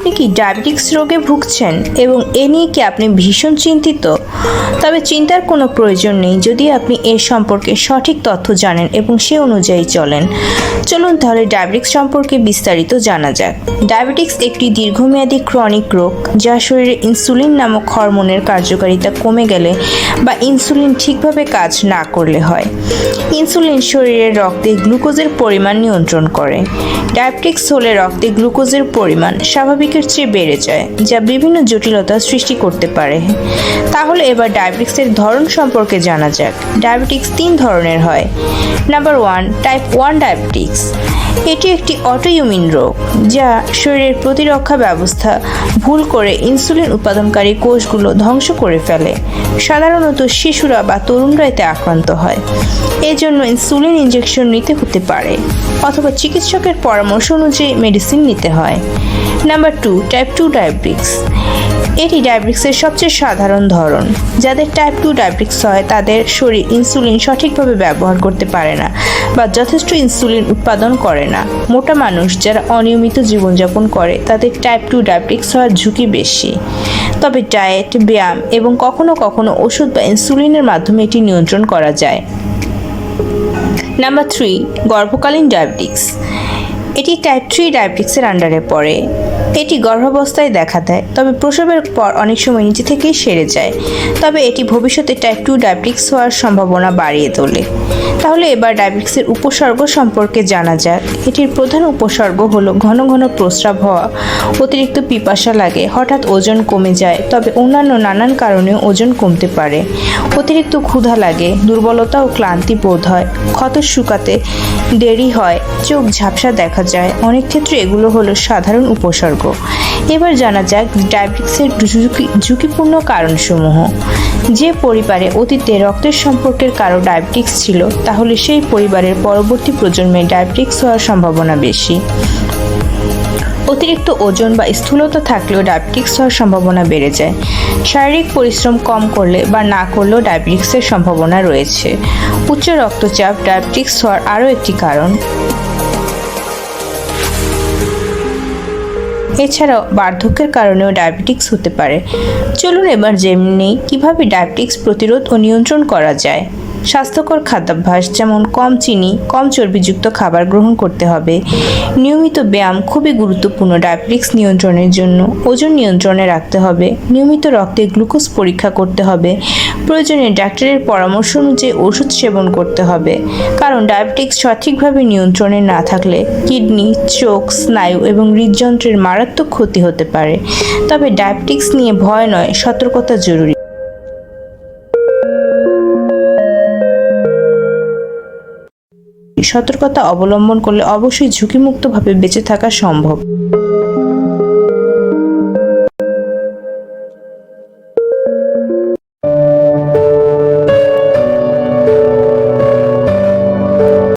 আপনি কি ডায়াবেটিক্স রোগে ভুগছেন এবং এ নিয়ে কি আপনি ভীষণ চিন্তিত? তবে চিন্তার কোনো প্রয়োজন নেই যদি আপনি এ সম্পর্কে সঠিক তথ্য জানেন এবং সে অনুযায়ী চলেন। চলুন তাহলে ডায়াবেটিক্স সম্পর্কে বিস্তারিত জানা যাক। ডায়াবেটিক্স একটি দীর্ঘমেয়াদী ক্রনিক রোগ যা শরীরে ইনসুলিন নামক হরমোনের কার্যকারিতা কমে গেলে বা ইনসুলিন ঠিকভাবে কাজ না করলে হয়। ইনসুলিন শরীরের রক্তে গ্লুকোজের পরিমাণ নিয়ন্ত্রণ করে। ডায়াবেটিক্স হলে রক্তে গ্লুকোজের পরিমাণ স্বাভাবিকের চেয়ে বেড়ে যায়, যা বিভিন্ন জটিলতা সৃষ্টি করতে পারে। তাহলে এবার ডায়াবেটিক্সের ধরন সম্পর্কে জানা যাক। ডায়াবেটিক্স তিন ধরনের হয়। Number one, type one diabetics. এটি একটি অটোইমিউন রোগ, যা শরীরের প্রতিরক্ষা ব্যবস্থা, ভুল করে ইনসুলিন উৎপাদনকারী কোষগুলো ধ্বংস করে ফেলে। সাধারণত শিশুরা বা তরুণরা এতে আক্রান্ত হয়। এজন্য ইনসুলিন ইনজেকশন নিতে হতে পারে, অথবা চিকিৎসকের পরামর্শ অনুযায়ী মেডিসিন নিতে হয়। Number two type two diabetics এটি ডায়াবেটিক্সের সবচেয়ে সাধারণ ধরন। যাদের টাইপ টু ডায়াবেটিক্স হয়, তাদের শরীর ইনসুলিন সঠিকভাবে ব্যবহার করতে পারে না বা যথেষ্ট ইনসুলিন উৎপাদন করে না। মোটা মানুষ যারা অনিয়মিত জীবনযাপন করে, তাদের টাইপ টু ডায়াবেটিক্স হওয়ার ঝুঁকি বেশি। তবে ডায়েট ব্যায়াম এবং কখনো কখনো ওষুধ বা ইনসুলিনের মাধ্যমে এটি নিয়ন্ত্রণ করা যায়। নাম্বার থ্রি গর্ভকালীন ডায়াবেটিক্স এটি টাইপ থ্রি ডায়াবেটিক্সের আন্ডারে পড়ে। এটি গর্ভাবস্থায় দেখা দেয়, তবে প্রসবের পর অনেক সময় নিজে থেকেই সেরে যায়। তবে এটি ভবিষ্যতে টাইপ টু ডায়াবেটিক্স হওয়ার সম্ভাবনা বাড়িয়ে তোলে। তাহলে এবার ডায়াবেটিক্সের উপসর্গ সম্পর্কে জানা যাক। এটির প্রধান উপসর্গ হলো ঘন ঘন প্রস্রাব হওয়া, অতিরিক্ত পিপাসা লাগে, হঠাৎ ওজন কমে যায়, তবে অন্যান্য নানান কারণেও ওজন কমতে পারে। অতিরিক্ত ক্ষুধা লাগে, দুর্বলতা ও ক্লান্তি বোধ হয়, ক্ষত শুকাতে দেরি হয়, চোখ ঝাপসা দেখা যায়। অনেক ক্ষেত্রে এগুলো হলো সাধারণ উপসর্গ। এবার জানা যাক ডায়াবেটিক্সের ঝুঁকি ঝুঁকিপূর্ণ কারণসমূহ। যে পরিবারে অতীতে রক্তের সম্পর্কের কারও ডায়াবেটিক্স ছিল, তাহলে সেই পরিবারের পরবর্তী প্রজন্মে ডায়াবেটিক্স হওয়ার সম্ভাবনা বেশি। অতিরিক্ত ওজন বা স্থূলতা থাকলেও ডায়াবেটিক্স হওয়ার সম্ভাবনা বেড়ে যায়। শারীরিক পরিশ্রম কম করলে বা না করলেও ডায়াবেটিক্সের সম্ভাবনা রয়েছে। উচ্চ রক্তচাপ ডায়াবেটিক্স হওয়ার আরও একটি কারণ। এছাড়াও বার্ধক্যের কারণেও ডায়াবেটিক্স হতে পারে। চলুন এবার জেনে নেই কীভাবে ডায়াবেটিক্স প্রতিরোধ ও নিয়ন্ত্রণ করা যায়। স্বাস্থ্যকর খাদ্যাভ্যাস, যেমন কম চিনি, কম চর্বিযুক্ত খাবার গ্রহণ করতে হবে। নিয়মিত ব্যায়াম খুবই গুরুত্বপূর্ণ ডায়াবেটিক্স নিয়ন্ত্রণের জন্য। ওজন নিয়ন্ত্রণে রাখতে হবে। নিয়মিত রক্তে গ্লুকোজ পরীক্ষা করতে হবে। প্রয়োজনে ডাক্তারের পরামর্শ অনুযায়ী ওষুধ সেবন করতে হবে। কারণ ডায়াবেটিক্স সঠিকভাবে নিয়ন্ত্রণে না থাকলে কিডনি, চোখ, স্নায়ু এবং হৃদযন্ত্রের মারাত্মক ক্ষতি হতে পারে। তবে ডায়াবেটিক্স নিয়ে ভয় নয়, সতর্কতা জরুরি। সতর্কতা অবলম্বন করলে অবশ্যই ঝুঁকিমুক্তভাবে বেঁচে থাকা সম্ভব।